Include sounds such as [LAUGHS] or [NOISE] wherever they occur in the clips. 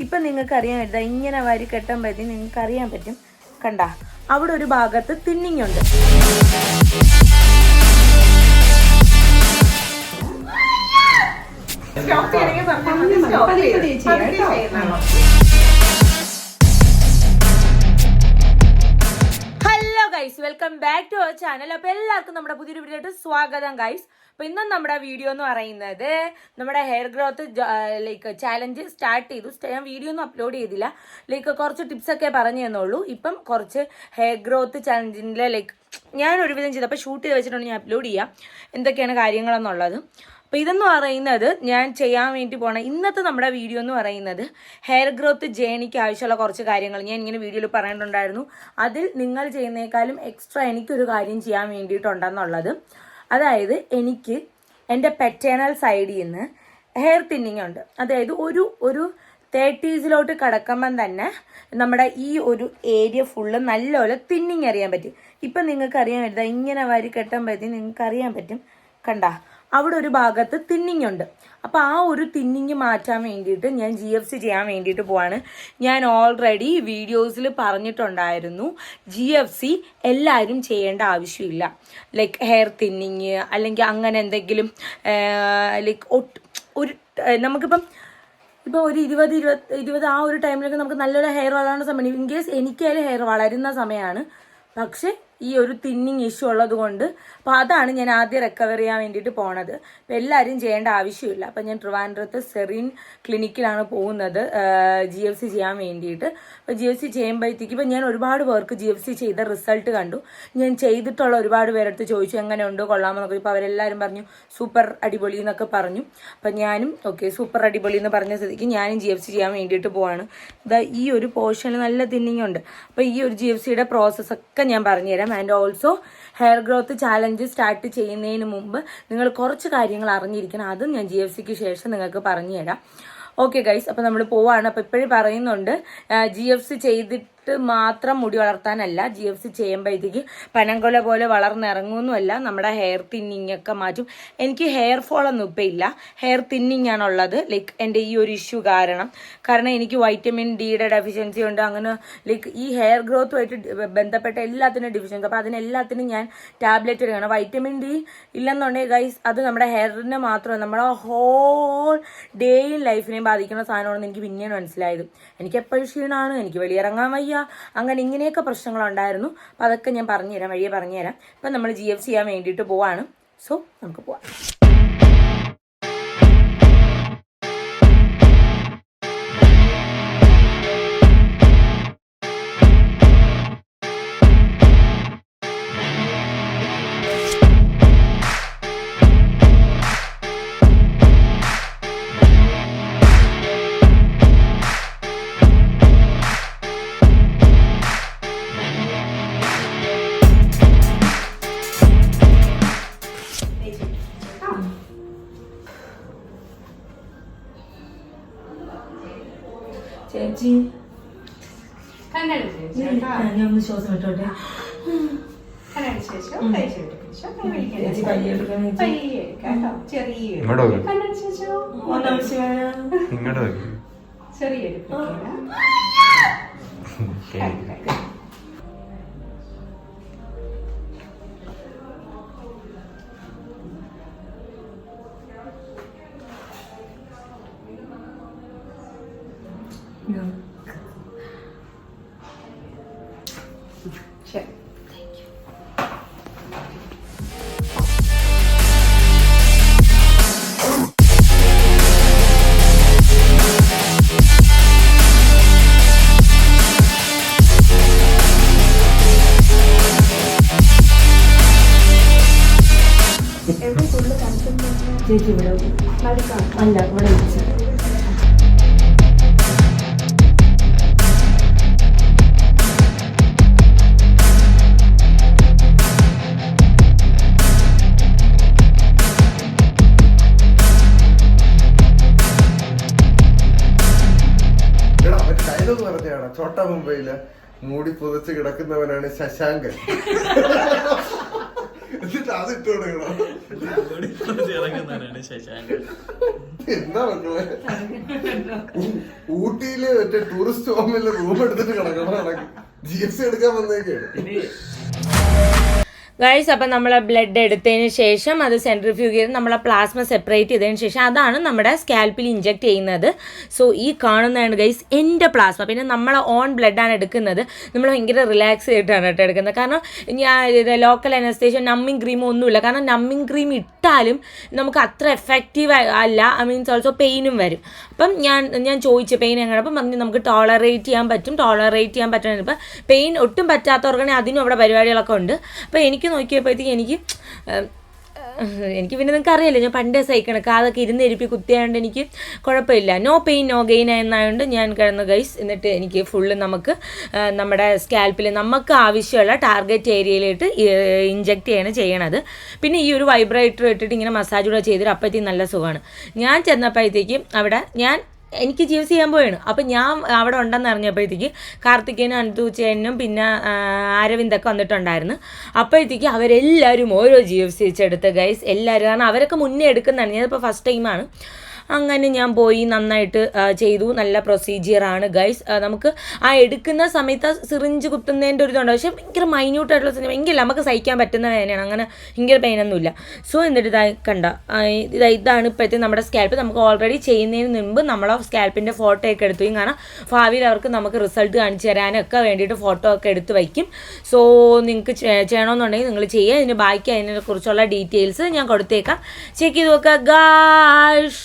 ഇപ്പം നിങ്ങൾക്ക് അറിയാൻ പറ്റും ഇങ്ങനെ വാരി കെട്ടുമ്പോഴത്തേക്കും നിങ്ങൾക്ക് അറിയാൻ പറ്റും. കണ്ട അവിടെ ഒരു ഭാഗത്ത് തിന്നിങ്ങുണ്ട് സ്റ്റോപ്പ് ചെയ്യണമെങ്കിൽ സ്റ്റോപ്പ് ചെയ്ത് welcome back to our channel അപ്പോൾ എല്ലാവർക്കും നമ്മുടെ പുതിയൊരു വീഡിയോയിട്ട് സ്വാഗതം ഗൈസ് അപ്പോൾ ഇന്നും നമ്മുടെ വീഡിയോ എന്ന് പറയുന്നത് നമ്മുടെ hair growth like challenge start ചെയ്തു. ഞാൻ വീഡിയോ ഒന്നും അപ്ലോഡ് ചെയ്തില്ല. ലൈക്ക് കുറച്ച് ടിപ്സ് ഒക്കെ പറഞ്ഞു തന്നുള്ളൂ. ഇപ്പം കുറച്ച് ഹെയർ ഗ്രോത്ത് ചാലഞ്ചിന്റെ ലൈക്ക് ഞാൻ ഒരുവിധം ചെയ്തു. അപ്പോൾ ഷൂട്ട് ചെയ്ത് വെച്ചിട്ടുണ്ട് ഞാൻ അപ്ലോഡ് ചെയ്യാം. എന്തൊക്കെയാണ് കാര്യങ്ങളെന്നുള്ളത്. അപ്പോൾ ഇതെന്ന് പറയുന്നത് ഞാൻ ചെയ്യാൻ വേണ്ടി പോണ ഇന്നത്തെ നമ്മുടെ വീഡിയോ എന്ന് പറയുന്നത് ഹെയർ ഗ്രോത്ത് ജേണിക്ക് ആവശ്യമുള്ള കുറച്ച് കാര്യങ്ങൾ. ഞാൻ ഇങ്ങനെ വീഡിയോയിൽ പറഞ്ഞിട്ടുണ്ടായിരുന്നു. അതിൽ നിങ്ങൾ ചെയ്യുന്നേക്കാളും എക്സ്ട്രാ എനിക്കൊരു കാര്യം ചെയ്യാൻ വേണ്ടിയിട്ടുണ്ടെന്നുള്ളത്. അതായത് എനിക്ക് എന്റെ പെറ്റേണൽ സൈഡിൽ നിന്ന് ഹെയർ തിന്നിങ് ഉണ്ട്. അതായത് ഒരു ഒരു തേർട്ടീസിലോട്ട് കിടക്കുമ്പം തന്നെ നമ്മുടെ ഈ ഒരു ഏരിയ ഫുള്ള് നല്ലപോലെ തിന്നിങ് അറിയാൻ പറ്റും. ഇപ്പം നിങ്ങൾക്ക് അറിയാൻ പറ്റും ഇങ്ങനെ വരി കെട്ടുമ്പോഴത്തേക്കും നിങ്ങൾക്ക് അറിയാൻ പറ്റും. കണ്ട? അവിടെ ഒരു ഭാഗത്ത് തിന്നിങ് ഉണ്ട്. അപ്പോൾ ആ ഒരു തിന്നിങ് മാറ്റാൻ വേണ്ടിയിട്ട് ഞാൻ ജി എഫ് സി ചെയ്യാൻ വേണ്ടിയിട്ട് പോവാണ്. ഞാൻ ഓൾറെഡി വീഡിയോസിൽ പറഞ്ഞിട്ടുണ്ടായിരുന്നു ജി എഫ് സി എല്ലാവരും ചെയ്യേണ്ട ആവശ്യമില്ല. ലൈക്ക് ഹെയർ തിന്നിങ് അല്ലെങ്കിൽ അങ്ങനെ എന്തെങ്കിലും ലൈക്ക് ഒട്ട് ഒരു നമുക്കിപ്പം ഇപ്പോൾ ഒരു ഇരുപത് ഇരുപത് ഇരുപത് ആ ഒരു ടൈമിലൊക്കെ നമുക്ക് നല്ലൊരു ഹെയർ വളരുന്ന സമയം ഇൻ കേസ് എനിക്കായാലും ഹെയർ വളരുന്ന സമയമാണ്. പക്ഷെ ഈ ഒരു തിന്നിങ് ഇഷ്യൂ ഉള്ളത് കൊണ്ട്. അപ്പോൾ അതാണ് ഞാൻ ആദ്യം റിക്കവർ ചെയ്യാൻ വേണ്ടിയിട്ട് പോണത്. അപ്പോൾ എല്ലാവരും ചെയ്യേണ്ട ആവശ്യമില്ല. അപ്പോൾ ഞാൻ ട്രിവാൻഡ്രത്ത് സെറീൻ ക്ലിനിക്കിലാണ് പോകുന്നത്. ജി എഫ് സി ചെയ്യാൻ വേണ്ടിയിട്ട്. അപ്പോൾ ജി എഫ് സി ചെയ്യുമ്പോഴത്തേക്ക് ഇപ്പോൾ ഞാൻ ഒരുപാട് പേർക്ക് ജി എഫ് സി ചെയ്ത റിസൾട്ട് കണ്ടു. ഞാൻ ചെയ്തിട്ടുള്ള ഒരുപാട് പേരെടുത്ത് ചോദിച്ചു എങ്ങനെയുണ്ട്? കൊള്ളാമെന്നൊക്കെ. ഇപ്പോൾ അവരെല്ലാവരും പറഞ്ഞു സൂപ്പർ അടിപൊളി എന്നൊക്കെ പറഞ്ഞു. അപ്പം ഞാനും ഓക്കെ സൂപ്പർ അടിപൊളി എന്ന് പറഞ്ഞ സ്ഥിതിക്ക് ഞാനും ജി എഫ് സി ചെയ്യാൻ വേണ്ടിയിട്ട് പോവാണ്. ഇതാ ഈ ഒരു പോർഷനിൽ നല്ല തിന്നിങ് ഉണ്ട്. അപ്പോൾ ഈ ഒരു ജി എഫ് സിയുടെ പ്രോസസ്സൊക്കെ ഞാൻ പറഞ്ഞുതരാം. And also hair growth challenge start ചെയ്യുന്നതിന് മുമ്പ് നിങ്ങൾ കുറച്ച് കാര്യങ്ങൾ അറിഞ്ഞിരിക്കണം. അതും ഞാൻ ജി എഫ് സിക്ക് ശേഷം നിങ്ങൾക്ക് പറഞ്ഞുതരാം. ഓക്കെ ഗൈസ് അപ്പോൾ നമ്മൾ പോവാണ്. അപ്പോൾ ഇപ്പോഴും പറയുന്നുണ്ട് ജി എഫ് സി ചെയ്തിട്ട് മാത്രം മുടി വളർത്താനല്ല ജി എഫ് സി ചെയ്യുമ്പോഴത്തേക്ക് പനങ്കൊല പോലെ വളർന്നിറങ്ങുമെന്നുമല്ല നമ്മുടെ ഹെയർ തിന്നിങ് ഒക്കെ മാറ്റും. എനിക്ക് ഹെയർ ഫോൾ ഒന്നും ഇപ്പം ഇല്ല. ഹെയർ തിന്നിങ് ആണുള്ളത്. ലൈക്ക് എന്റെ ഈ ഒരു ഇഷ്യൂ കാരണം. കാരണം എനിക്ക് വൈറ്റമിൻ ഡിയുടെ ഡെഫിഷ്യൻസി ഉണ്ട്. അങ്ങനെ ലൈക്ക് ഈ ഹെയർ ഗ്രോത്തുമായിട്ട് ബന്ധപ്പെട്ട എല്ലാത്തിനും ഡെഫിഷ്യൻസി അപ്പോൾ അതിനെല്ലാത്തിനും ഞാൻ ടാബ്ലറ്റ് എടുക്കണം വൈറ്റമിൻ ഡി ഇല്ലെന്നുണ്ടെങ്കിൽ ഗൈസ് അത് നമ്മുടെ ഹെയറിനെ മാത്രമല്ല നമ്മുടെ ഹോൾ ഡേയും ലൈഫിനെയും ബാധിക്കുന്ന സാധനമാണെന്ന് എനിക്ക് പിന്നെയാണ് മനസ്സിലായത്. എനിക്ക് എപ്പോഴും ക്ഷീണമാണ്. എനിക്ക് വെളിയിറങ്ങാൻ വയ്യ. അങ്ങനെ ഇങ്ങനെയൊക്കെ പ്രശ്നങ്ങളുണ്ടായിരുന്നു. അപ്പോൾ അതൊക്കെ ഞാൻ പറഞ്ഞുതരാം വഴിയെ പറഞ്ഞുതരാം. ഇപ്പം നമ്മൾ ജി എഫ് ചെയ്യാൻ വേണ്ടിയിട്ട് പോവാണ്. സോ നമുക്ക് പോവാം. ഇങ്ങോട്ട് നോക്ക്. ചേച്ചി ചോട്ട മുംബൈയിൽ മൂടി പുതച്ച് കിടക്കുന്നവനാണ് ശശാങ്കൻ. എന്നിട്ട് അത് ഇട്ട് കൊടുക്കണം. ഇറങ്ങുന്നവരാണ് ശശാങ്കൻ എന്താ മക്കളെ? ഊ- ഊട്ടിയിൽ മറ്റേ ടൂറിസ്റ്റ് ഹോമിൽ റൂം എടുത്തിട്ട് കിടക്കണം ജി എസ് സി എടുക്കാൻ വന്നേക്കാണ് ഇനി ഗൈസ് അപ്പം നമ്മൾ ബ്ലഡ് എടുത്തതിന് ശേഷം അത് സെൻട്രിഫ്യൂഗ് ചെയ്ത് നമ്മളെ പ്ലാസ്മ സെപ്പറേറ്റ് ചെയ്തതിന് ശേഷം അതാണ് നമ്മുടെ സ്കാൽപ്പിൽ ഇഞ്ചെക്ട് ചെയ്യുന്നത്. സോ ഈ കാണുന്നതാണ് ഗൈസ് എന്റെ പ്ലാസ്മ പിന്നെ നമ്മളെ ഓൺ ബ്ലഡാണ് എടുക്കുന്നത്. നമ്മൾ ഭയങ്കര റിലാക്സ് ചെയ്തിട്ടാണ് കേട്ടോ എടുക്കുന്നത്. കാരണം ഞാൻ ഇത് ലോക്കൽ അനസ്തേഷ്യ നമ്മിങ് ക്രീം ഒന്നുമില്ല. കാരണം നമ്മിങ് ക്രീം ഇട്ടാലും നമുക്ക് അത്ര എഫക്റ്റീവ് അല്ല. ഐ മീൻസ് ഓൾസോ പെയിനും വരും. അപ്പം ഞാൻ ഞാൻ ചോദിച്ച പെയിൻ എങ്ങനെ? അപ്പം പറഞ്ഞു നമുക്ക് ടോളറേറ്റ് ചെയ്യാൻ പറ്റും ടോളറേറ്റ് ചെയ്യാൻ പറ്റുന്ന ഇപ്പം പെയിൻ ഒട്ടും പറ്റാത്തവർക്കാണെങ്കിൽ അതിനും അവിടെ പരിപാടികളൊക്കെ ഉണ്ട്. അപ്പോൾ എനിക്ക് നോക്കിയപ്പോഴത്തേക്ക് എനിക്ക് [LAUGHS] എനിക്ക് പിന്നെ നിങ്ങൾക്ക് അറിയാലോ ഞാൻ പണ്ടേ സഹിക്കണം കാതൊക്കെ ഇരുന്ന് ഇരുപ്പി കുത്തിയായതുകൊണ്ട് എനിക്ക് കുഴപ്പമില്ല. നോ പെയിൻ നോ ഗെയിൻ എന്നായതുകൊണ്ട് ഞാൻ കിടന്ന് ഗൈസ് എന്നിട്ട് എനിക്ക് ഫുള്ള് നമുക്ക് നമ്മുടെ സ്കാൽപ്പിൽ നമുക്ക് ആവശ്യമുള്ള ടാർഗറ്റ് ഏരിയയിലിട്ട് ഇഞ്ചെക്ട് ചെയ്യാണ് ചെയ്യണത്. പിന്നെ ഈ ഒരു വൈബ്രേറ്റർ ഇട്ടിട്ട് ഇങ്ങനെ മസാജ് കൂടെ ചെയ്തിട്ട് അപ്പോഴത്തേക്കും നല്ല സുഖമാണ്. ഞാൻ ചെന്നപ്പോഴത്തേക്കും അവിടെ ഞാൻ എനിക്ക് യൂസ് ചെയ്യാൻ പോയാണ് അപ്പം ഞാൻ അവിടെ ഉണ്ടെന്ന് അറിഞ്ഞപ്പോഴത്തേക്ക് കാർത്തികേനും അനന്തൂച്ചേനും ചേനും പിന്നെ അരവിന്ദൊക്കെ വന്നിട്ടുണ്ടായിരുന്നു. അപ്പോഴത്തേക്ക് അവരെല്ലാവരും ഓരോ ജി എഫ് സി വെച്ചെടുത്ത് ഗൈസ് എല്ലാവരും കാരണം അവരൊക്കെ മുന്നേ എടുക്കുന്നതാണ്. ഞാനിപ്പോൾ ഫസ്റ്റ് ടൈമാണ് അങ്ങനെ ഞാൻ പോയി നന്നായിട്ട് ചെയ്തു. നല്ല പ്രൊസീജിയറാണ് ഗൈസ് നമുക്ക് ആ എടുക്കുന്ന സമയത്ത് സിറിഞ്ച് കുത്തുന്നതിന്റെ ഒരു ഇതുണ്ട്. പക്ഷേ ഭയങ്കര മൈന്യൂട്ടായിട്ടുള്ള സിനിമ എങ്കിലും നമുക്ക് സഹിക്കാൻ പറ്റുന്ന വേദനയാണ്. അങ്ങനെ ഭയങ്കര പെയിനൊന്നുമില്ല സോ എന്നിട്ട് ഇതായി കണ്ട ഇതാ ഇതാണ് ഇപ്പോഴത്തെ നമ്മുടെ സ്കാൽപ്പ് നമുക്ക് ഓൾറെഡി ചെയ്യുന്നതിന് മുമ്പ് നമ്മളെ സ്കാൽപ്പിന്റെ ഫോട്ടോ ഒക്കെ എടുത്തു. കാരണം ഭാവിയിൽ അവർക്ക് നമുക്ക് റിസൾട്ട് കാണിച്ചു തരാനൊക്കെ വേണ്ടിയിട്ട് ഫോട്ടോ ഒക്കെ എടുത്ത് വയ്ക്കും. സോ നിങ്ങൾക്ക് ചെയ്യണമെന്നുണ്ടെങ്കിൽ നിങ്ങൾ ചെയ്യുക. ഇതിന് ബാക്കി അതിനെക്കുറിച്ചുള്ള ഡീറ്റെയിൽസ് ഞാൻ കൊടുത്തേക്കാം. ചെക്ക് ചെയ്ത് നോക്കുക ഗാഷ്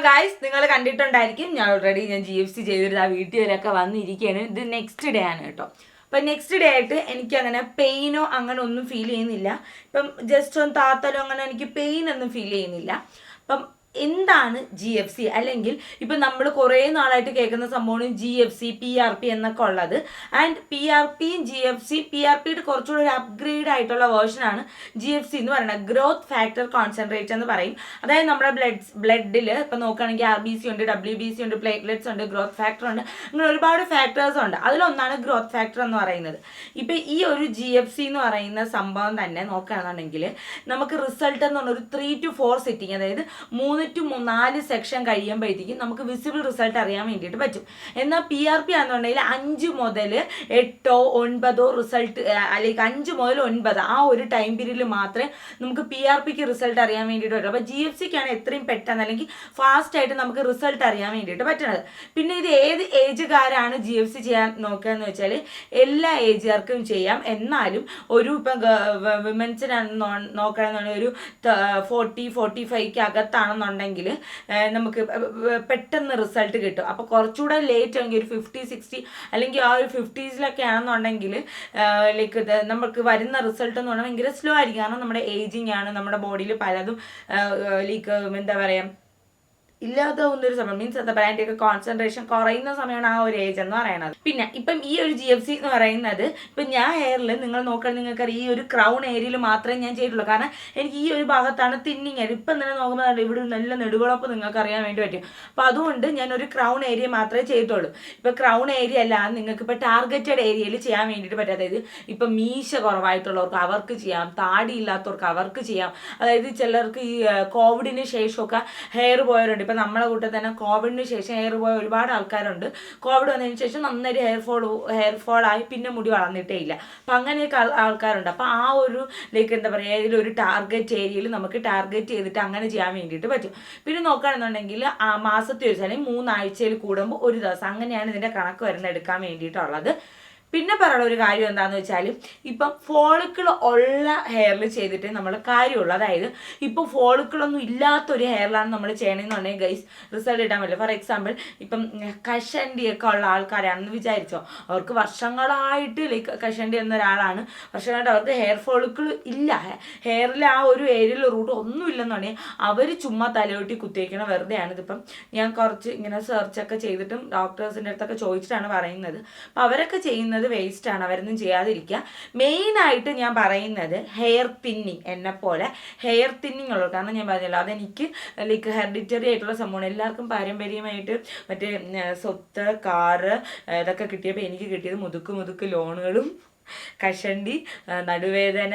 ഗായ്സ് നിങ്ങൾ കണ്ടിട്ടുണ്ടായിരിക്കും ഞാൻ ഓൾറെഡി ഞാൻ ജി എഫ് സി ചെയ്തിട്ട് ആ വീട്ടിലൊക്കെ വന്നിരിക്കുകയാണ്. ഇത് നെക്സ്റ്റ് ഡേ ആണ് കേട്ടോ. അപ്പം നെക്സ്റ്റ് ഡേ ആയിട്ട് എനിക്ക് അങ്ങനെ പെയിനോ അങ്ങനെ ഒന്നും ഫീൽ ചെയ്യുന്നില്ല. ഇപ്പം ജസ്റ്റ് ഒന്ന് താത്തലോ അങ്ങനെ എനിക്ക് പെയിൻ ഒന്നും ഫീൽ ചെയ്യുന്നില്ല. അപ്പം എന്താണ് ജി എഫ് സി അല്ലെങ്കിൽ ഇപ്പം നമ്മൾ കുറേ നാളായിട്ട് കേൾക്കുന്ന സംഭവമാണ് G F C P R P എന്നൊക്കെ ഉള്ളത്. ആൻഡ് പി ആർ പിയും G F C P R പിയുടെ കുറച്ചുകൂടി ഒരു അപ്ഗ്രേഡ് ആയിട്ടുള്ള വേർഷനാണ് ജി എഫ് സി എന്ന് പറയുന്നത്. ഗ്രോത്ത് ഫാക്ടർ കോൺസെൻട്രേറ്റ് എന്ന് പറയും. അതായത് നമ്മുടെ ബ്ലഡ് ബ്ലഡിൽ ഇപ്പം നോക്കുകയാണെങ്കിൽ ആർ ബി സി ഉണ്ട് ഡബ്ല്യു ബി സി ഉണ്ട് പ്ലേറ്റ്ലെറ്റ്സ് ഉണ്ട് ഗ്രോത്ത് ഫാക്ടർ ഉണ്ട്. അങ്ങനെ ഒരുപാട് ഫാക്ടേഴ്സ് ഉണ്ട്. അതിലൊന്നാണ് ഗ്രോത്ത് ഫാക്ടർ എന്ന് പറയുന്നത്. ഇപ്പം ഈ ഒരു ജി എഫ് സി എന്ന് പറയുന്ന സംഭവം തന്നെ നോക്കുകയാണെന്നുണ്ടെങ്കിൽ നമുക്ക് റിസൾട്ട് എന്ന് പറഞ്ഞ ഒരു ത്രീ ടു ഫോർ സിറ്റിംഗ് അതായത് മൂന്ന് ടു നാല് സെക്ഷൻ കഴിയുമ്പോഴത്തേക്കും നമുക്ക് വിസിബിൾ റിസൾട്ട് അറിയാൻ വേണ്ടിയിട്ട് പറ്റും. എന്നാൽ പി ആർ പി ആണെന്നുണ്ടെങ്കിൽ അഞ്ച് മുതൽ എട്ടോ ഒൻപതോ റിസൾട്ട് അല്ലെങ്കിൽ അഞ്ച് മുതൽ ഒൻപത് ആ ഒരു ടൈം പീരീഡിൽ മാത്രമേ നമുക്ക് പി ആർ പിക്ക് റിസൾട്ട് അറിയാൻ വേണ്ടിയിട്ട് പറ്റും അപ്പോൾ ജി എഫ് സിക്കാണ് എത്രയും പെട്ടെന്ന് അല്ലെങ്കിൽ ഫാസ്റ്റ് ആയിട്ട് നമുക്ക് റിസൾട്ട് അറിയാൻ വേണ്ടിയിട്ട് പറ്റണത് പിന്നെ ഇത് ഏത് ഏജുകാരാണ് ജി എഫ് സി ചെയ്യാൻ നോക്കുക എന്ന് വെച്ചാൽ എല്ലാ ഏജുകാർക്കും ചെയ്യാം. എന്നാലും ഒരു ഇപ്പം വിമൻസിനാണ് നോക്കുകയാണെന്നുണ്ടെങ്കിൽ ഒരു ഫോർട്ടി ഫോർട്ടി ഫൈവ്ക്ക് അകത്താണെന്നുണ്ടെങ്കിൽ ഏഹ് നമുക്ക് പെട്ടെന്ന് റിസൾട്ട് കിട്ടും. അപ്പോൾ കുറച്ചുകൂടെ ലേറ്റ് ആണെങ്കിൽ ഒരു ഫിഫ്റ്റി സിക്സ്റ്റി അല്ലെങ്കിൽ ആ ഒരു ഫിഫ്റ്റീസിലൊക്കെ ആണെന്നുണ്ടെങ്കിൽ ലൈക്ക് നമുക്ക് വരുന്ന റിസൾട്ട് എന്ന് പറഞ്ഞാൽ ഭയങ്കര സ്ലോ ആയിരിക്കും. കാരണം നമ്മുടെ ഏജിങ് ആണ് നമ്മുടെ ബോഡിയിൽ പലതും ലൈക്ക് എന്താ പറയുക ഇല്ലാതാവുന്ന ഒരു സമയം. മീൻസ് എന്താ പറയുക ഒക്കെ കോൺസെൻട്രേഷൻ കുറയുന്ന സമയമാണ് ആ ഒരു ഏജ് എന്ന് പറയുന്നത് പിന്നെ ഇപ്പം ഈ ഒരു ജി എഫ് സി എന്ന് പറയുന്നത് ഇപ്പം ഞാൻ ഹെയറിൽ നിങ്ങൾ നോക്കുകയാണെങ്കിൽ നിങ്ങൾക്ക് ഈ ഒരു ക്രൗൺ ഏരിയയിൽ മാത്രമേ ഞാൻ ചെയ്തിട്ടുള്ളൂ. കാരണം എനിക്ക് ഈ ഒരു ഭാഗത്താണ് തിന്നിങ് ആയത് ഇപ്പം തന്നെ നോക്കുമ്പോൾ ഇവിടെ നല്ല നെടുകളൊപ്പം നിങ്ങൾക്ക് അറിയാൻ വേണ്ടി പറ്റും. അപ്പോൾ അതുകൊണ്ട് ഞാൻ ഒരു ക്രൗൺ ഏരിയ മാത്രമേ ചെയ്തിട്ടുള്ളൂ ഇപ്പം ക്രൗൺ ഏരിയ അല്ലാതെ നിങ്ങൾക്ക് ഇപ്പോൾ ടാർഗറ്റഡ് ഏരിയയിൽ ചെയ്യാൻ വേണ്ടിയിട്ട് പറ്റും. അതായത് ഇപ്പം മീശ കുറവായിട്ടുള്ളവർക്ക് അവർക്ക് ചെയ്യാം താടി ഇല്ലാത്തവർക്ക് അവർക്ക് ചെയ്യാം. അതായത് ചിലർക്ക് ഈ കോവിഡിന് ശേഷമൊക്കെ ഹെയർ പോയവരുണ്ട്. നമ്മളെ കൂട്ടത്തിൽ തന്നെ കോവിഡിന് ശേഷം ഹെയർ പോയ ഒരുപാട് ആൾക്കാരുണ്ട്. കോവിഡ് വന്നതിന് ശേഷം നന്നായിട്ട് ഹെയർ ഫോൾ ഹെയർ ഫോൾ ആയി പിന്നെ മുടി വളർന്നിട്ടേ ഇല്ല. അപ്പം അങ്ങനെയൊക്കെ ആൾക്കാരുണ്ട്. അപ്പം ആ ഒരു ലൈക്ക് എന്താ പറയുക ഒരു ടാർഗറ്റ് ഏരിയയിൽ നമുക്ക് ടാർഗറ്റ് ചെയ്തിട്ട് അങ്ങനെ ചെയ്യാൻ വേണ്ടിയിട്ട് പറ്റും. പിന്നെ നോക്കുകയാണെന്നുണ്ടെങ്കിൽ ആ മാസത്തിൽ ഒരു അല്ലെങ്കിൽ മൂന്നാഴ്ചയിൽ കൂടുമ്പോൾ ഒരു ദിവസം അങ്ങനെയാണ് ഇതിന്റെ കണക്ക് വരുന്ന എടുക്കാൻ വേണ്ടിയിട്ടുള്ളത്. പിന്നെ പറയുന്ന ഒരു കാര്യം എന്താണെന്ന് വെച്ചാൽ ഇപ്പം ഫോളിക്കിൾ ഉള്ള ഹെയറിൽ ചെയ്തിട്ട് നമ്മൾ കാര്യമുള്ളൂ. അതായത് ഇപ്പം ഫോളിക്കിളൊന്നും ഇല്ലാത്തൊരു ഹെയറിലാണ് നമ്മൾ ചെയ്യണമെന്നുണ്ടെങ്കിൽ ഗൈസ് റിസൾട്ട് ഇടാൻ പറ്റില്ല. ഫോർ എക്സാമ്പിൾ ഇപ്പം കഷണ്ടിയൊക്കെ ഉള്ള ആൾക്കാരാണെന്ന് വിചാരിച്ചോ. അവർക്ക് വർഷങ്ങളായിട്ട് ലൈക്ക് കഷണ്ടി എന്ന ഒരാളാണ്. വർഷങ്ങളായിട്ട് അവർക്ക് ഹെയർ ഫോളിക്കിൾ ഇല്ല. ഹെയറിൽ ആ ഒരു ഏരിയയിൽ റൂട്ട് ഒന്നും ഇല്ലെന്നുണ്ടെങ്കിൽ അവർ ചുമ്മാ തലയോട്ടി കുത്തിയേക്കണ വെറുതെയാണ്. ഇതിപ്പം ഞാൻ കുറച്ച് ഇങ്ങനെ സെർച്ചൊക്കെ ചെയ്തിട്ടും ഡോക്ടേഴ്സിന്റെ അടുത്തൊക്കെ ചോദിച്ചിട്ടാണ് പറയുന്നത്. അപ്പം അവരൊക്കെ ചെയ്യുന്നത് വേസ്റ്റ് ആണ്. അവരൊന്നും ചെയ്യാതിരിക്കുക. മെയിനായിട്ട് ഞാൻ പറയുന്നത് ഹെയർ തിന്നിങ് എന്നെ പോലെ ഹെയർ തിന്നിങ് ഉള്ളൂ കാരണം ഞാൻ പറഞ്ഞല്ലോ അതെനിക്ക് ലൈക്ക് ഹെറിഡിറ്ററി ആയിട്ടുള്ള സംഭവമാണ്. എല്ലാവർക്കും പാരമ്പര്യമായിട്ട് മറ്റേ സ്വത്ത് കാറ് ഇതൊക്കെ കിട്ടിയപ്പോൾ എനിക്ക് കിട്ടിയത് മുതുക്ക് മുതുക്ക് ലോണുകളും കഷണ്ടി നടുവേദന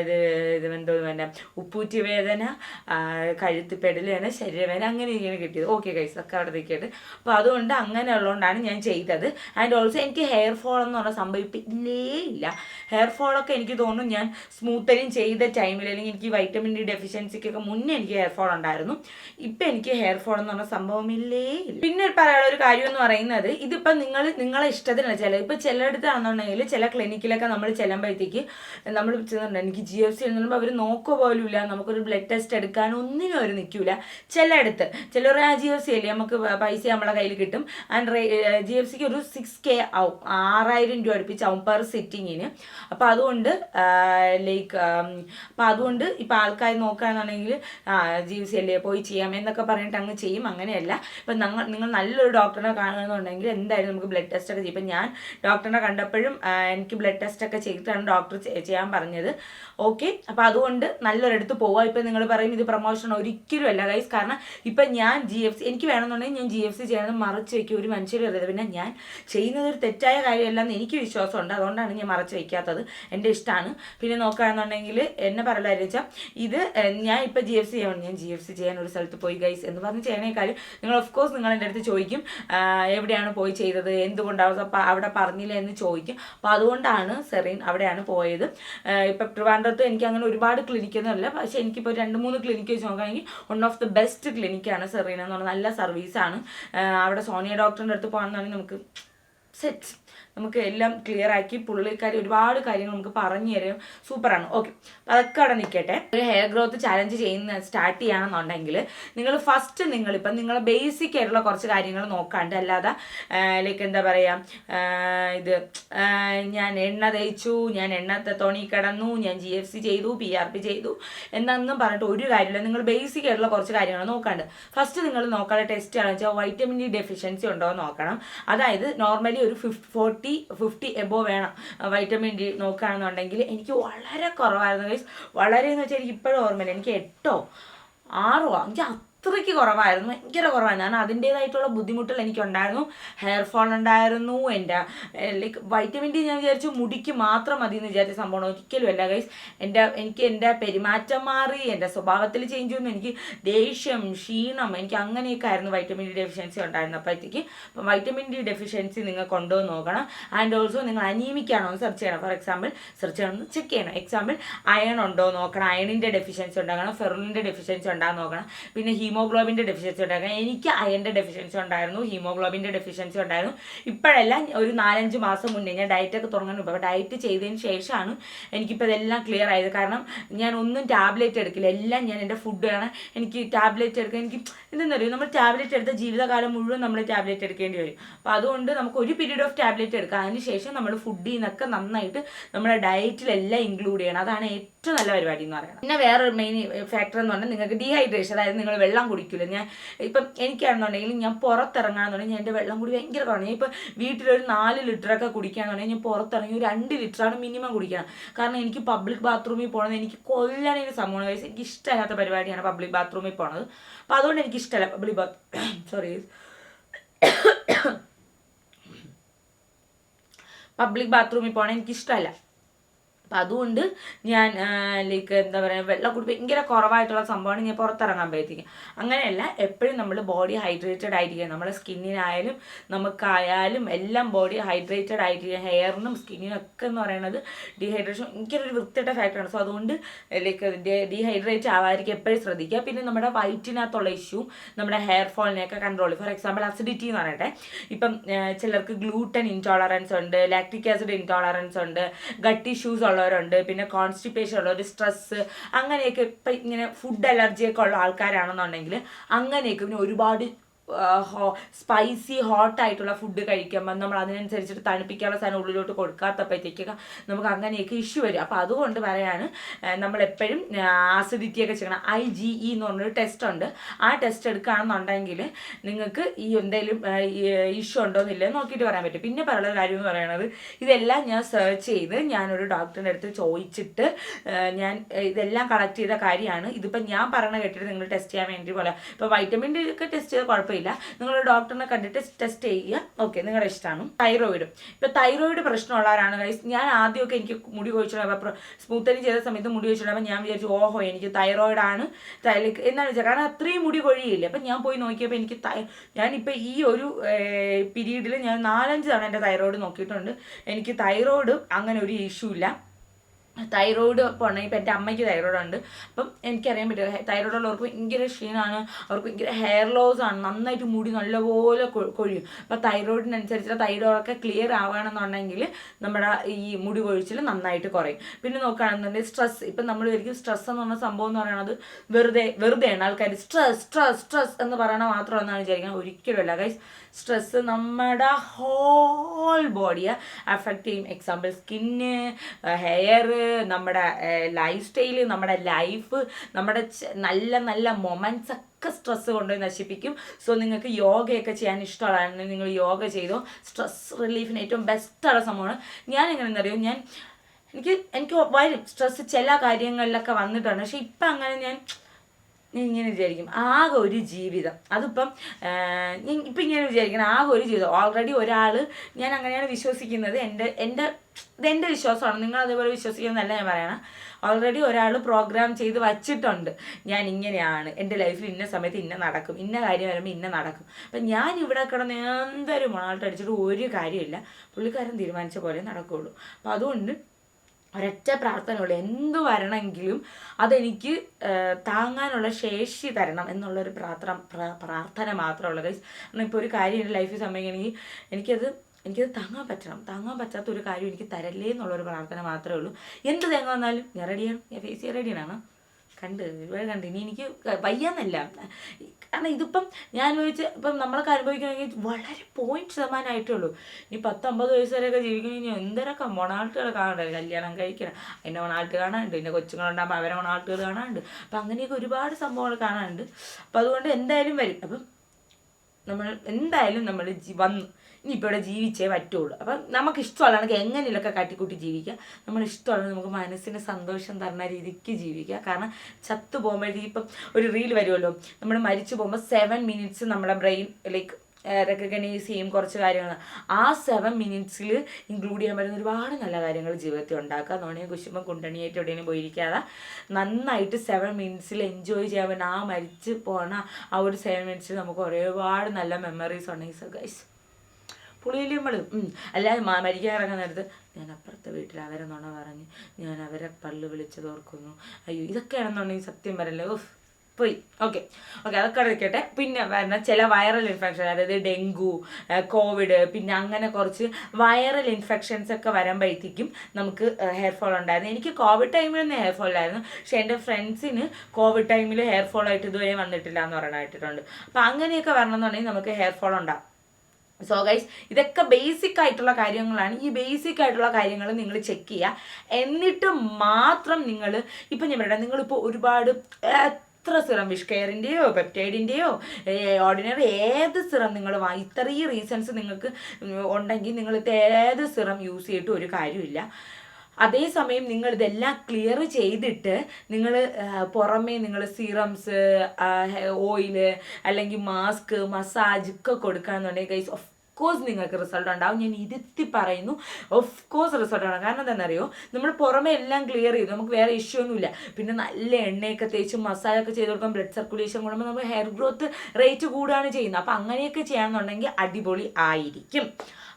ഇത് ഇത് എന്തോ പിന്നെ ഉപ്പൂറ്റി വേദന കഴുത്ത് പെടലാണ് ശരീരവേദന അങ്ങനെ ഇങ്ങനെ കിട്ടിയത്. ഓക്കെ കൈസ് ഒക്കെ അവിടെ നിൽക്കട്ടെ അപ്പോൾ അതുകൊണ്ട് അങ്ങനെ ഉള്ളതുകൊണ്ടാണ് ഞാൻ ചെയ്തത്. ആൻഡ് ഓൾസോ എനിക്ക് ഹെയർ ഫോൾ എന്ന് പറഞ്ഞ സംഭവിപ്പില്ലേ ഇല്ല. ഹെയർ ഫോളൊക്കെ എനിക്ക് തോന്നുന്നു ഞാൻ സ്മൂത്തനിങ് ചെയ്ത ടൈമിൽ അല്ലെങ്കിൽ എനിക്ക് വൈറ്റമിൻ ഡി ഡെഫിഷ്യൻസിക്കൊക്കെ മുന്നേ എനിക്ക് ഹെയർ ഫോൾ ഉണ്ടായിരുന്നു. ഇപ്പം എനിക്ക് ഹെയർ ഫോൾ എന്ന് പറഞ്ഞ സംഭവമില്ലേ ഇല്ല. പിന്നെ പറയാനുള്ള ഒരു കാര്യം എന്ന് പറയുന്നത് ഇതിപ്പോൾ നിങ്ങൾ നിങ്ങളെ ഇഷ്ടത്തിനല്ല ചില ഇപ്പോൾ ചിലയിടത്താണെന്നുണ്ടെങ്കിൽ ചില ക്ലിനിക്കിലൊക്കെ നമ്മൾ ചെല്ലുമ്പോഴത്തേക്ക് നമ്മൾ ചെന്നിട്ടുണ്ട്. എനിക്ക് ജി എഫ് സി എന്നുമ്പോൾ അവർ നോക്കുക പോലും ഇല്ല. നമുക്കൊരു ബ്ലഡ് ടെസ്റ്റ് എടുക്കാൻ ഒന്നിനും അവർ നിൽക്കില്ല ചിലയിടത്ത് ചിലർ ആ ജി എഫ് സി അല്ലേ? നമുക്ക് പൈസ നമ്മളെ കയ്യിൽ കിട്ടും. ആൻഡ് ജി എഫ് സിക്ക് ഒരു സിക്സ് കെ ആവും. ആറായിരം രൂപ അടുപ്പിച്ചാവും പെർ സിറ്റിങ്ങിന് അപ്പോൾ അതുകൊണ്ട് ലൈക്ക് അപ്പോൾ അതുകൊണ്ട് ഇപ്പോൾ ആൾക്കാർ നോക്കുകയാണെന്നുണ്ടെങ്കിൽ ജി എഫ് സി അല്ലേ? പോയി ചെയ്യാം എന്നൊക്കെ പറഞ്ഞിട്ട് അങ്ങ് ചെയ്യും. അങ്ങനെയല്ല. ഇപ്പം നിങ്ങൾ നിങ്ങൾ നല്ലൊരു ഡോക്ടറിനെ കാണുന്നുണ്ടെങ്കിൽ എന്തായാലും നമുക്ക് ബ്ലഡ് ടെസ്റ്റ് ഒക്കെ ചെയ്യും. ഇപ്പം ഞാൻ ഡോക്ടറിനെ കണ്ടപ്പോഴും ആ, എനിക്ക് ബ്ലഡ് ടെസ്റ്റ് ഒക്കെ ചെയ്തിട്ടാണ് ഡോക്ടർ ചെയ്യാൻ പറഞ്ഞത്. ഓക്കെ അപ്പോൾ അതുകൊണ്ട് നല്ലൊരിടത്ത് പോവുക ഇപ്പൊ നിങ്ങൾ പറയും ഇത് പ്രൊമോഷൻ ഒരിക്കലും അല്ല ഗൈസ് കാരണം ഇപ്പൊ ഞാൻ ജി എഫ് സി എനിക്ക് വേണമെന്നുണ്ടെങ്കിൽ ഞാൻ ജി എഫ് സി ചെയ്യണമെന്ന് മറച്ച് വെക്കും ഒരു മനുഷ്യരും അറിയാതെ പിന്നെ ഞാൻ ചെയ്യുന്നത് ഒരു തെറ്റായ കാര്യമല്ലെന്ന് എനിക്ക് വിശ്വാസമുണ്ട്. അതുകൊണ്ടാണ് ഞാൻ മറച്ച് വയ്ക്കാത്തത് എന്റെ ഇഷ്ടമാണ് പിന്നെ നോക്കുകയാണെന്നുണ്ടെങ്കിൽ എന്നെ പറയലായിരുന്നു വെച്ചാൽ ഇത് ഞാൻ ഇപ്പൊ ജി എഫ് സി ചെയ്യണം. ഞാൻ ജി എഫ് സി ചെയ്യാൻ ഒരു സ്ഥലത്ത് പോയി ഗൈസ് എന്ന് പറഞ്ഞ് ചെയ്യണേക്കാളും നിങ്ങൾ ഓഫ് കോഴ്സ് നിങ്ങൾ എന്റെ അടുത്ത് ചോദിക്കും. എവിടെയാണ് പോയി ചെയ്തത്? എന്തുകൊണ്ടാണ് അവിടെ പറഞ്ഞില്ല എന്ന് ചോദിക്കും. അപ്പോൾ അതുകൊണ്ടാണ് സെറീൻ അവിടെയാണ് പോയത്. ഇപ്പം ട്രിവാൻഡ്രത്ത് എനിക്ക് അങ്ങനെ ഒരുപാട് ക്ലിനിക്കൊന്നുമില്ല. പക്ഷേ എനിക്കിപ്പോൾ രണ്ട് മൂന്ന് ക്ലിനിക്ക് വെച്ച് നോക്കുകയാണെങ്കിൽ വൺ ഓഫ് ദി ബെസ്റ്റ് ക്ലിനിക്കാണ് സെറീൻ എന്ന് പറഞ്ഞാൽ നല്ല സർവീസാണ് അവിടെ സോണിയ ഡോക്ടറിന്റെ അടുത്ത് പോകാമെന്നാണെങ്കിൽ നമുക്ക് സെറ്റ് നമുക്ക് എല്ലാം ക്ലിയർ ആക്കി പുള്ളിക്കാരി ഒരുപാട് കാര്യങ്ങൾ നമുക്ക് പറഞ്ഞു തരും. സൂപ്പറാണ് ഓക്കെ അതൊക്കെ അവിടെ നിൽക്കട്ടെ. ഒരു ഹെയർ ഗ്രോത്ത് ചാലഞ്ച് ചെയ്യുന്ന സ്റ്റാർട്ട് ചെയ്യണമെന്നുണ്ടെങ്കിൽ നിങ്ങൾ ഫസ്റ്റ് നിങ്ങളിപ്പം നിങ്ങൾ ബേസിക് ആയിട്ടുള്ള കുറച്ച് കാര്യങ്ങൾ നോക്കാണ്ട് അല്ലാതെ ലൈക്ക് എന്താ പറയുക ഇത് ഞാൻ എണ്ണ തേച്ചു ഞാൻ എണ്ണ തോണി കിടന്നു ഞാൻ ജി എഫ് സി ചെയ്തു പി ആർ പി ചെയ്തു എന്നൊന്നും പറഞ്ഞിട്ട് ഒരു കാര്യമില്ല. നിങ്ങൾ ബേസിക് ആയിട്ടുള്ള കുറച്ച് കാര്യങ്ങൾ നോക്കാണ്ട്. ഫസ്റ്റ് നിങ്ങൾ നോക്കാനുള്ള ടെസ്റ്റ് ആണെന്ന് വെച്ചാൽ വൈറ്റമിൻ ഡി ഡെഫിഷ്യൻസി ഉണ്ടോ എന്ന് നോക്കണം. അതായത് നോർമലി ഒരു ഫിഫ്റ്റി ഫോർട്ടി ഫിഫ്റ്റി എബോ വേണം. വൈറ്റമിൻ ഡി നോക്കുകയാണെന്നുണ്ടെങ്കിൽ എനിക്ക് വളരെ കുറവായിരുന്നു വളരെ എന്ന് വെച്ചാൽ എനിക്ക് ഇപ്പോഴും ഓർമ്മയില്ല. എനിക്ക് എട്ടോ? ആറോ? എനിക്ക് അത്രയ്ക്ക് കുറവായിരുന്നു. ഭയങ്കര കുറവായിരുന്നു കാരണം അതിന്റേതായിട്ടുള്ള ബുദ്ധിമുട്ടുകൾ എനിക്കുണ്ടായിരുന്നു. ഹെയർ ഫോൾ ഉണ്ടായിരുന്നു. എന്റെ ലൈക്ക് വൈറ്റമിൻ ഡി ഞാൻ വിചാരിച്ചു മുടിക്ക് മാത്രം മതി എന്ന് വിചാരിച്ച സംഭവം ഒരിക്കലും അല്ല ഗൈസ് എന്റെ എനിക്ക് എന്റെ പെരുമാറ്റം മാറി എന്റെ സ്വഭാവത്തിൽ ചേഞ്ച് വന്നു. എനിക്ക് ദേഷ്യം ക്ഷീണം എനിക്ക് അങ്ങനെയൊക്കെ ആയിരുന്നു വൈറ്റമിൻ ഡി ഡെഫിഷ്യൻസി ഉണ്ടായിരുന്നു അപ്പോഴത്തേക്ക്. അപ്പം വൈറ്റമിൻ ഡി ഡെഫിഷ്യൻസി നിങ്ങൾ കൊണ്ടുവന്ന് നോക്കണം. ആൻഡ് ഓൾസോ നിങ്ങൾ അനീമിക്കാണോ എന്ന് സെർച്ച് ചെയ്യണം. ഫോർ എക്സാമ്പിൾ സെർച്ച് ചെയ്യണം. ചെക്ക് ചെയ്യണം. എക്സാമ്പിൾ അയൺ ഉണ്ടോ നോക്കണം. അയണിന്റെ ഡെഫിഷ്യൻസി ഉണ്ടാകണം. ഫെറുലിന്റെ ഡെഫിഷ്യൻസി ഉണ്ടാകാൻ നോക്കണം. പിന്നെ ഹീമോഗ്ലോബിന്റെ ഡെഫിഷ്യൻസി ഉണ്ടായിരുന്നു. എനിക്ക് അയന്റെ ഡെഫിഷ്യൻസി ഉണ്ടായിരുന്നു. ഹീമോഗ്ലോബിന്റെ ഡെഫിഷ്യൻസി ഉണ്ടായിരുന്നു. ഇപ്പോഴെല്ലാം ഒരു നാലഞ്ച് മാസം മുന്നേ ഞാൻ ഡയറ്റൊക്കെ തുടങ്ങാൻ ഇപ്പോൾ ഡയറ്റ് ചെയ്തതിന് ശേഷമാണ് എനിക്കിപ്പോൾ ഇതെല്ലാം ക്ലിയർ ആയത്. കാരണം ഞാൻ ഒന്നും ടാബ്ലറ്റ് എടുക്കില്ല. എല്ലാം ഞാൻ എന്റെ ഫുഡാണ് എനിക്ക് ടാബ്ലറ്റ് എടുക്കുക എനിക്ക് എന്തെന്നറിയോ? നമ്മൾ ടാബ്ലറ്റ് എടുത്ത ജീവിതകാലം മുഴുവൻ നമ്മൾ ടാബ്ലറ്റ് എടുക്കേണ്ടി വരും. അപ്പോൾ അതുകൊണ്ട് നമുക്ക് ഒരു പീരീഡ് ഓഫ് ടാബ്ലറ്റ് എടുക്കാം. അതിന് ശേഷം നമ്മൾ ഫുഡിൽ നിന്നൊക്കെ നന്നായിട്ട് നമ്മുടെ ഡയറ്റിലെല്ലാം ഇൻക്ലൂഡ് ചെയ്യണം. അതാണ് ഏറ്റവും നല്ല പരിപാടി എന്ന് പറയുന്നത് പിന്നെ വേറൊരു മെയിൻ ഫാക്ടർ എന്ന് പറഞ്ഞാൽ നിങ്ങൾക്ക് ഡീഹൈഡ്രേഷൻ അതായത് നിങ്ങൾ വെള്ളം കുടിക്കില്ല ഞാൻ ഇപ്പം എനിക്കാണെന്നുണ്ടെങ്കിൽ ഞാൻ പുറത്തിറങ്ങാന്നുണ്ടെങ്കിൽ ഞാൻ എന്റെ വെള്ളം കുടി ഭയങ്കര കുറഞ്ഞു ഇപ്പം വീട്ടിലൊരു നാല് ലിറ്ററൊക്കെ കുടിക്കുകയാണെന്നുണ്ടെങ്കിൽ ഞാൻ പുറത്തിറങ്ങി ഒരു രണ്ട് ലിറ്ററാണ് മിനിമം കുടിക്കണം. കാരണം എനിക്ക് പബ്ലിക് ബാത്റൂമിൽ പോകണത് എനിക്ക് കൊല്ലാനൊരു സംഭവമാണ് വയസ്സ് എനിക്ക് ഇഷ്ടമില്ലാത്ത പരിപാടിയാണ് പബ്ലിക് ബാത്റൂമിൽ പോണത്. അപ്പോൾ അതുകൊണ്ട് എനിക്ക് ഇഷ്ടമല്ല പബ്ലിക് ബാത്ത് സോറി പബ്ലിക് ബാത്റൂമിൽ പോകണം എനിക്ക് ഇഷ്ടമല്ല. അപ്പം അതുകൊണ്ട് ഞാൻ ലൈക്ക് എന്താ പറയുക വെള്ളം കുടി ഭയങ്കര കുറവായിട്ടുള്ള സംഭവമാണ് ഞാൻ പുറത്തിറങ്ങാൻ പറ്റിയിരിക്കും അങ്ങനെയല്ല എപ്പോഴും നമ്മൾ ബോഡി ഹൈഡ്രേറ്റഡ് ആയിരിക്കുക നമ്മുടെ സ്കിന്നിനായാലും നമുക്കായാലും എല്ലാം ബോഡി ഹൈഡ്രേറ്റഡ് ആയിരിക്കുക ഹെയറിനും സ്കിന്നിനും ഒക്കെ എന്ന് പറയുന്നത് ഡീഹൈഡ്രേഷൻ ഭയങ്കര ഒരു വൃത്തിയുടെ ഫാക്ടറാണ് സോ അതുകൊണ്ട് ലൈക്ക് ഡീഹൈഡ്രേറ്റ് ആവാതിരിക്കുക എപ്പോഴും ശ്രദ്ധിക്കുക. പിന്നെ നമ്മുടെ വയറ്റിനകത്തുള്ള ഇഷ്യൂ നമ്മുടെ ഹെയർ ഫോളിനെയൊക്കെ കൺട്രോൾ ഫോർ എക്സാമ്പിൾ അസിഡിറ്റി എന്ന് പറയട്ടെ. ഇപ്പം ചിലർക്ക് ഗ്ലൂട്ടൻ ഇൻടോളറൻസ് ഉണ്ട് ലാക്ടിക് ആസിഡ് ഇൻടോളറൻസ് ഉണ്ട് ഗട്ട് ഇഷ്യൂസ് ഉള്ളവരുണ്ട്. പിന്നെ കോൺസ്റ്റിപ്പേഷൻ ഉള്ളവർ സ്ട്രെസ്സ് അങ്ങനെയൊക്കെ ഇപ്പം ഇങ്ങനെ ഫുഡ് അലർജിയൊക്കെ ഉള്ള ആൾക്കാരാണെന്നുണ്ടെങ്കിൽ അങ്ങനെയൊക്കെ പിന്നെ ഒരുപാട് സ്പൈസി ഹോട്ടായിട്ടുള്ള ഫുഡ് കഴിക്കുമ്പോൾ നമ്മൾ അതിനനുസരിച്ചിട്ട് തണുപ്പിക്കാനുള്ള സാധനം ഉള്ളിലോട്ട് കൊടുക്കാത്തപ്പോഴത്തേക്കൊക്കെ നമുക്ക് അങ്ങനെയൊക്കെ ഇഷ്യൂ വരും. അപ്പോൾ അതുകൊണ്ട് പറയാണ് നമ്മളെപ്പോഴും എപ്പോഴും ആസിഡിറ്റി ചെയ്യണം. ഐ ജി ഇ എന്ന് പറഞ്ഞൊരു ടെസ്റ്റ് ഉണ്ട്. ആ ടെസ്റ്റ് എടുക്കുകയാണെന്നുണ്ടെങ്കിൽ നിങ്ങൾക്ക് ഈ എന്തെങ്കിലും ഇഷ്യൂ ഉണ്ടോ എന്നില്ല നോക്കിയിട്ട് പറയാൻ പറ്റും. പിന്നെ പറയുന്ന കാര്യം എന്ന് പറയുന്നത് ഇതെല്ലാം ഞാൻ സെർച്ച് ചെയ്ത് ഞാനൊരു ഡോക്ടറിന്റെ അടുത്ത് ചോദിച്ചിട്ട് ഞാൻ ഇതെല്ലാം കളക്ട് ചെയ്ത കാര്യമാണ്. ഇതിപ്പോൾ ഞാൻ പറയണ കേട്ടിട്ട് നിങ്ങൾ ടെസ്റ്റ് ചെയ്യാൻ വേണ്ടി പോലെ. ഇപ്പോൾ വൈറ്റമിന്റെ ഒക്കെ ടെസ്റ്റ് ചെയ്ത് കുഴപ്പമില്ല. കുഴപ്പമില്ല. നിങ്ങൾ ഡോക്ടറിനെ കണ്ടിട്ട് ടെസ്റ്റ് ചെയ്യുക. ഓക്കെ നിങ്ങളുടെ ഇഷ്ടമാണ്. തൈറോയിഡ് ഇപ്പൊ തൈറോയിഡ് പ്രശ്നമുള്ളവരാണ് ഗൈസ് ഞാൻ ആദ്യമൊക്കെ എനിക്ക് മുടി കൊഴിച്ചിടുമ്പോൾ സ്മൂത്തനിങ് ചെയ്ത സമയത്ത് മുടി കൊഴിച്ചിടുമ്പോൾ ഞാൻ വിചാരിച്ചു ഓഹോ എനിക്ക് തൈറോയിഡ് ആണ്. ലൈക്ക് എന്നാണ് വെച്ചാൽ കാരണം അത്രയും മുടി കൊഴിയില്ല? അപ്പം ഞാൻ പോയി നോക്കിയപ്പോൾ എനിക്ക് ഞാനിപ്പോൾ ഈ ഒരു പീരീഡിൽ ഞാൻ നാലഞ്ച് തവണ എന്റെ തൈറോയിഡ് നോക്കിയിട്ടുണ്ട്. എനിക്ക് തൈറോയിഡ് അങ്ങനെ ഒരു ഇഷ്യൂ ഇല്ല. തൈറോയിഡ് പോണ ഇപ്പം എന്റെ അമ്മയ്ക്ക് തൈറോയിഡ് ഉണ്ട് അപ്പം എനിക്കറിയാൻ പറ്റില്ല. തൈറോയിഡ് ഉള്ളവർക്ക് ഭയങ്കര ക്ഷീണമാണ് അവർക്ക് ഭയങ്കര ഹെയർ ലോസ് ആണ്. നന്നായിട്ട് മുടി നല്ലപോലെ കൊഴിയും. അപ്പം തൈറോയിഡിനനുസരിച്ച് തൈറോയിഡൊക്കെ ക്ലിയർ ആവുകയാണെന്നുണ്ടെങ്കിൽ നമ്മുടെ ഈ മുടി കൊഴിച്ചിൽ നന്നായിട്ട് കുറയും. പിന്നെ നോക്കുകയാണെന്നുണ്ടെങ്കിൽ സ്ട്രെസ് ഇപ്പം നമ്മൾ ഒരിക്കലും സ്ട്രെസ് എന്ന് പറഞ്ഞ സംഭവം എന്ന് പറയുന്നത് വെറുതെ വെറുതെയാണ്. ആൾക്കാർ സ്ട്രെസ് സ്ട്രെസ് സ്ട്രെസ് എന്ന് പറയണ മാത്രമാണെന്നാണ് വിചാരിക്കുന്നത്. ഒരിക്കലുമല്ല ഗൈസ് സ്ട്രെസ് നമ്മുടെ ഹോൾ ബോഡിയെ അഫക്റ്റ് ചെയ്യും. എക്സാമ്പിൾ സ്കിന്ന് ഹെയർ നമ്മുടെ ലൈഫ് സ്റ്റൈൽ നമ്മുടെ ലൈഫ് നമ്മുടെ നല്ല നല്ല മൊമെന്റ്സ് ഒക്കെ സ്ട്രെസ് കൊണ്ടുപോയി നശിപ്പിക്കും. സോ നിങ്ങൾക്ക് യോഗയൊക്കെ ചെയ്യാൻ ഇഷ്ടമുള്ളതാണ് നിങ്ങൾ യോഗ ചെയ്തോ. സ്ട്രെസ് റിലീഫിന് ഏറ്റവും ബെസ്റ്റുള്ള സംഭവമാണ്. ഞാൻ എങ്ങനെ അറിയോ ഞാൻ എനിക്ക് എനിക്ക് വരും. സ്ട്രെസ് ചില കാര്യങ്ങളിലൊക്കെ വന്നിട്ടുണ്ട്. പക്ഷെ ഇപ്പം അങ്ങനെ ഞാൻ ഞാൻ ഇങ്ങനെ വിചാരിക്കും. ആകെ ഒരു ജീവിതം. അതിപ്പം ഇപ്പം ഇങ്ങനെ വിചാരിക്കണം. ആകെ ഒരു ജീവിതം. ഓൾറെഡി ഒരാൾ ഞാൻ അങ്ങനെയാണ് വിശ്വസിക്കുന്നത്. എന്റെ എന്റെ ഇതെന്റെ വിശ്വാസമാണ്. നിങ്ങൾ അതേപോലെ വിശ്വസിക്കുന്നതല്ല ഞാൻ പറയണം. ഓൾറെഡി ഒരാൾ പ്രോഗ്രാം ചെയ്ത് വച്ചിട്ടുണ്ട്. ഞാൻ ഇങ്ങനെയാണ്. എന്റെ ലൈഫിൽ ഇന്ന സമയത്ത് ഇന്ന നടക്കും. ഇന്ന കാര്യം വരുമ്പോൾ ഇന്ന നടക്കും. അപ്പം ഞാൻ ഇവിടെ കിടന്ന് എന്തൊരു മണാൾട്ട് അടിച്ചിട്ട് ഒരു കാര്യമില്ല പുള്ളിക്കാരൻ തീരുമാനിച്ച പോലെ നടക്കുകയുള്ളൂ അപ്പം അതുകൊണ്ട് ഒരൊറ്റ പ്രാർത്ഥനയുള്ളൂ എന്ത് വരണമെങ്കിലും അതെനിക്ക് താങ്ങാനുള്ള ശേഷി തരണം എന്നുള്ളൊരു പ്രാർത്ഥന പ്രാർത്ഥന മാത്രമേ ഉള്ളൂ. ഗൈസ് ഇപ്പോൾ ഒരു കാര്യം എന്റെ ലൈഫിൽ സംഭവിക്കണമെങ്കിൽ എനിക്കത് എനിക്കത് താങ്ങാൻ പറ്റണം. താങ്ങാൻ പറ്റാത്ത ഒരു കാര്യം എനിക്ക് തരല്ലേ എന്നുള്ളൊരു പ്രാർത്ഥന മാത്രമേ ഉള്ളൂ. എന്ത് തേങ്ങ വന്നാലും ഞാൻ റെഡിയാണ് ഞാൻ ഫേസ് ചെയ്യാൻ റെഡിയാണ് കണ്ട് ഒരുപാട് കണ്ട്. ഇനി എനിക്ക് വയ്യാന്നല്ല. കാരണം ഇതിപ്പം ഞാൻ അനുഭവിച്ച് ഇപ്പം നമ്മളൊക്കെ അനുഭവിക്കണമെങ്കിൽ വളരെ പോയിന്റ് ശതമാനമായിട്ടേ ഉള്ളൂ ഇനി പത്തൊമ്പത് വയസ്സ് വരെയൊക്കെ ജീവിക്കണമെങ്കിൽ ഇനി എന്തരൊക്കെ മൊണാൾട്ടുകൾ കല്യാണം കഴിക്കണം. അതിന്റെ മൊണാൾട്ട് കാണാനുണ്ട്. എന്റെ കൊച്ചുങ്ങളുണ്ടാകുമ്പോൾ അവരെ മൊണാൾട്ടുകൾ കാണാനുണ്ട്. അപ്പം അങ്ങനെയൊക്കെ ഒരുപാട് സംഭവങ്ങൾ കാണാനുണ്ട്. അപ്പം അതുകൊണ്ട് എന്തായാലും വരും. അപ്പം നമ്മൾ എന്തായാലും നമ്മൾ വന്നു ഇനിയിപ്പോൾ ഇവിടെ ജീവിച്ചേ പറ്റുള്ളൂ. അപ്പം നമുക്ക് ഇഷ്ടമുള്ളതാണെങ്കിൽ എങ്ങനെയൊക്കെ കാട്ടിക്കൂട്ടി ജീവിക്കുക നമ്മൾ ഇഷ്ടമുള്ള നമുക്ക് മനസ്സിന് സന്തോഷം തരുന്ന രീതിക്ക് ജീവിക്കുക കാരണം ചത്തു പോകുമ്പോഴത്തേക്ക് ഇപ്പം ഒരു റീൽ വരുമല്ലോ. നമ്മൾ മരിച്ചു പോകുമ്പോൾ സെവൻ മിനിറ്റ്സ് നമ്മുടെ ബ്രെയിൻ ലൈക്ക് റെക്കഗ്നൈസ് ചെയ്യും കുറച്ച് കാര്യങ്ങൾ. ആ സെവൻ മിനിറ്റ്സിൽ ഇൻക്ലൂഡ് ചെയ്യാൻ പറ്റുന്ന ഒരുപാട് നല്ല കാര്യങ്ങൾ ജീവിതത്തിൽ ഉണ്ടാക്കുക. നോണിയെ കുശുമ്പം കുണ്ടണിയായിട്ട് എവിടെയെങ്കിലും പോയിരിക്കാതെ നന്നായിട്ട് സെവൻ മിനിറ്റ്സിൽ എൻജോയ് ചെയ്യാൻ പറ്റുന്ന ആ മരിച്ച് പോണ ആ ഒരു സെവൻ മിനിറ്റ്സിൽ നമുക്ക് ഒരുപാട് നല്ല മെമ്മറീസ് ഉണ്ടെങ്കിൽ സോ ഗൈസ് പുളിയിലും നമ്മൾ അല്ലാതെ മ- മരിക്കാൻ നേരത്ത് ഞാൻ അപ്പുറത്തെ വീട്ടിൽ അവരെ നുണ പറഞ്ഞ് ഞാൻ അവരെ പള്ളു വിളിച്ചത് ഓർക്കുന്നു അയ്യോ ഇതൊക്കെയാണെന്നുണ്ടെങ്കിൽ സത്യം പറയല്ലേ? ഓഫ് പോയി. ഓക്കെ. ഓക്കെ അതൊക്കെ എടുക്കട്ടെ പിന്നെ വരുന്ന ചില വൈറൽ ഇൻഫെക്ഷൻ അതായത് ഡെങ്കു കോവിഡ് പിന്നെ അങ്ങനെ കുറച്ച് വൈറൽ ഇൻഫെക്ഷൻസ് ഒക്കെ വരുമ്പോഴത്തേക്കും നമുക്ക് ഹെയർ ഫോൾ ഉണ്ടായിരുന്നു. എനിക്ക് കോവിഡ് ടൈമിലൊന്നും ഹെയർ ഫോൾ ആയിരുന്നു പക്ഷെ എന്റെ ഫ്രണ്ട്സിന് കോവിഡ് ടൈമിൽ ഹെയർ ഫോൾ ആയിട്ട് ഇതുവരെ വന്നിട്ടില്ല എന്ന് പറഞ്ഞിട്ടുണ്ട്. അപ്പം അങ്ങനെയൊക്കെ വരണമെന്നുണ്ടെങ്കിൽ നമുക്ക് ഹെയർ ഫോൾ ഉണ്ടാവും. സോ ഗൈസ് ഇതൊക്കെ ബേസിക് ആയിട്ടുള്ള കാര്യങ്ങളാണ്. ഈ ബേസിക് ആയിട്ടുള്ള കാര്യങ്ങൾ നിങ്ങൾ ചെക്ക് ചെയ്യുക. എന്നിട്ട് മാത്രം നിങ്ങൾ ഇപ്പം ഞാൻ പറയട്ടെ നിങ്ങളിപ്പോൾ ഒരുപാട് എത്ര സിറം വിഷ് കെയറിന്റെയോ പെപ്റ്റൈഡിന്റെയോ ഓർഡിനറി ഏത് സിറം നിങ്ങൾ വാ ഇത്രയും റീസൺസ് നിങ്ങൾക്ക് ഉണ്ടെങ്കിൽ നിങ്ങൾ ഏത് സിറം യൂസ് ചെയ്തിട്ട് ഒരു കാര്യമില്ല അതേസമയം നിങ്ങൾ ഇതെല്ലാം ക്ലിയർ ചെയ്തിട്ട് നിങ്ങൾ പുറമേ നിങ്ങൾ സീറംസ് ഓയിൽ അല്ലെങ്കിൽ മാസ്ക് മസാജ് ഒക്കെ കൊടുക്കുകയെന്നുണ്ടെങ്കിൽ ഗൈസ് ഓഫ് കോഴ്സ് നിങ്ങൾക്ക് റിസൾട്ട് ഉണ്ടാവും. ഞാൻ ഇരുത്തി പറയുന്നു. ഓഫ് കോഴ്സ് റിസൾട്ട് ഉണ്ടാവും. കാരണം എന്താണെന്നറിയോ? നമ്മൾ പുറമെ എല്ലാം ക്ലിയർ ചെയ്തു. നമുക്ക് വേറെ ഇഷ്യൂ ഒന്നുമില്ല. പിന്നെ നല്ല എണ്ണയൊക്കെ തേച്ച് മസാജ് ഒക്കെ ചെയ്ത് കൊടുക്കാൻ ബ്ലഡ് സർക്കുലേഷൻ കൂടുമ്പോൾ നമ്മൾ ഹെയർ ഗ്രോത്ത് റേറ്റ് കൂടുകയാണ് ചെയ്യുന്നത്. അപ്പം അങ്ങനെയൊക്കെ ചെയ്യാന്നുണ്ടെങ്കിൽ അടിപൊളി ആയിരിക്കും.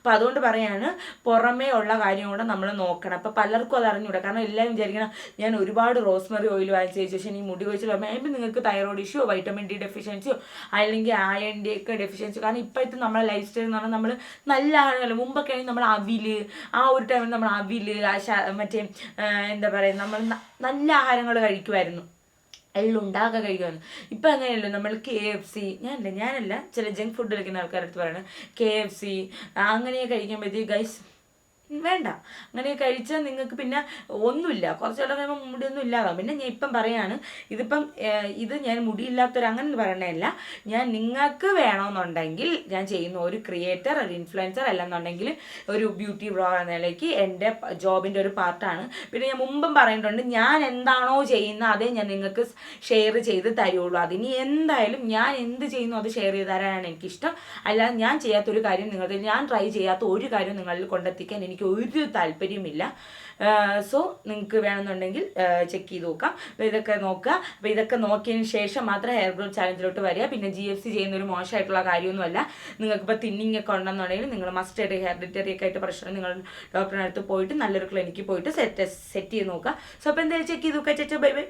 അപ്പം അതുകൊണ്ട് പറയാണ് പുറമേ ഉള്ള കാര്യം കൂടെ നമ്മൾ നോക്കണം. അപ്പം പലർക്കും അത് അറിഞ്ഞൂടാ. കാരണം എല്ലാവരും വിചാരിക്കണം ഞാൻ ഒരുപാട് റോസ്മറി ഓയിൽ വാങ്ങിച്ച് കഴിച്ചു. ഈ മുടി കൊഴിച്ചിൽ വരുമ്പോൾ നിങ്ങൾക്ക് തൈറോയിഡ് ഇഷ്യോ വൈറ്റമിൻ ഡി ഡെഫിഷ്യൻസിയോ അല്ലെങ്കിൽ അയണിന്റെ ഒക്കെ ഡെഫിഷ്യൻസിയോ കാരണം ഇപ്പോഴത്തെ നമ്മളെ ലൈഫ് സ്റ്റൈൽ എന്ന് പറഞ്ഞാൽ നമ്മൾ നല്ല ആളുകൾ മുമ്പൊക്കെ ആണെങ്കിൽ നമ്മൾ അവിൽ ആ ഒരു ടൈമിൽ നമ്മൾ അവിൽ മറ്റേ എന്താ പറയുക നമ്മൾ നല്ല ആഹാരങ്ങൾ കഴിക്കുമായിരുന്നു എല്ലാം ഉണ്ടാക്കുക കഴിക്കുമായിരുന്നു ഇപ്പം അങ്ങനെയല്ലോ നമ്മൾ കെ എഫ് സി ഞാനല്ല ഞാനല്ല ചില ജങ്ക് ഫുഡ് കഴിക്കുന്ന ആൾക്കാരുടെ അടുത്ത് പറയുന്നത് കെ എഫ് സി അങ്ങനെയൊക്കെ കഴിക്കുമ്പോഴത്തേക്ക് ഗൈസ് വേണ്ട. അങ്ങനെ കഴിച്ചാൽ നിങ്ങൾക്ക് പിന്നെ ഒന്നുമില്ല. കുറച്ചുകൂടെ കഴിയുമ്പോൾ മുടിയൊന്നും ഇല്ലാതാവും. പിന്നെ ഞാൻ ഇപ്പം പറയാണ് ഇതിപ്പം ഇത് ഞാൻ മുടിയില്ലാത്തൊരു അങ്ങനെ പറയണതല്ല. ഞാൻ നിങ്ങൾക്ക് വേണമെന്നുണ്ടെങ്കിൽ ഞാൻ ചെയ്യുന്ന ഒരു ക്രിയേറ്റർ ഒരു ഇൻഫ്ലുവൻസർ അല്ലെന്നുണ്ടെങ്കിൽ ഒരു ബ്യൂട്ടി ബ്ലോഗർ എന്ന നിലയ്ക്ക് എന്റെ ജോബിന്റെ ഒരു പാർട്ടാണ് പിന്നെ ഞാൻ മുമ്പും പറയേണ്ടതുണ്ട് ഞാൻ എന്താണോ ചെയ്യുന്ന അതേ ഞാൻ നിങ്ങൾക്ക് ഷെയർ ചെയ്ത് തരുള്ളൂ. അതിന് എന്തായാലും ഞാൻ എന്ത് ചെയ്യുന്നു അത് ഷെയർ ചെയ്ത് തരാനാണ് എനിക്കിഷ്ടം. അല്ലാതെ ഞാൻ ചെയ്യാത്തൊരു കാര്യം നിങ്ങളുടെ ഞാൻ ട്രൈ ചെയ്യാത്ത ഒരു കാര്യം നിങ്ങളിൽ കൊണ്ടെത്തിക്കാൻ എനിക്ക് ഒരു താല്പര്യമില്ല സോ നിങ്ങൾക്ക് വേണമെന്നുണ്ടെങ്കിൽ ചെക്ക് ചെയ്ത് നോക്കാം. അപ്പോൾ ഇതൊക്കെ നോക്കുക. അപ്പോൾ ഇതൊക്കെ നോക്കിയതിന് ശേഷം മാത്രം ഹെയർ ഗ്രോത്ത് ചാലഞ്ചിലോട്ട് വരിക. പിന്നെ ജി എഫ് സി ചെയ്യുന്ന ഒരു മോശമായിട്ടുള്ള കാര്യമൊന്നുമല്ല. നിങ്ങൾക്കിപ്പോൾ തിന്നിങ് ഒക്കെ ഉണ്ടെന്നുണ്ടെങ്കിൽ നിങ്ങൾ മസ്റ്റ് ആയിട്ട് ഹെറിഡിറ്ററി ഒക്കെ ആയിട്ട് പ്രശ്നം നിങ്ങൾ ഡോക്ടറിന്റെ അടുത്ത് പോയിട്ട് നല്ലൊരു ക്ലിനിക്കിൽ പോയിട്ട് സെറ്റ് സെറ്റ് ചെയ്ത് നോക്കുക. സോ അപ്പോൾ എന്തായാലും ചെക്ക് ചെയ്ത് നോക്കുക. ചേച്ചാ ബൈ ബൈ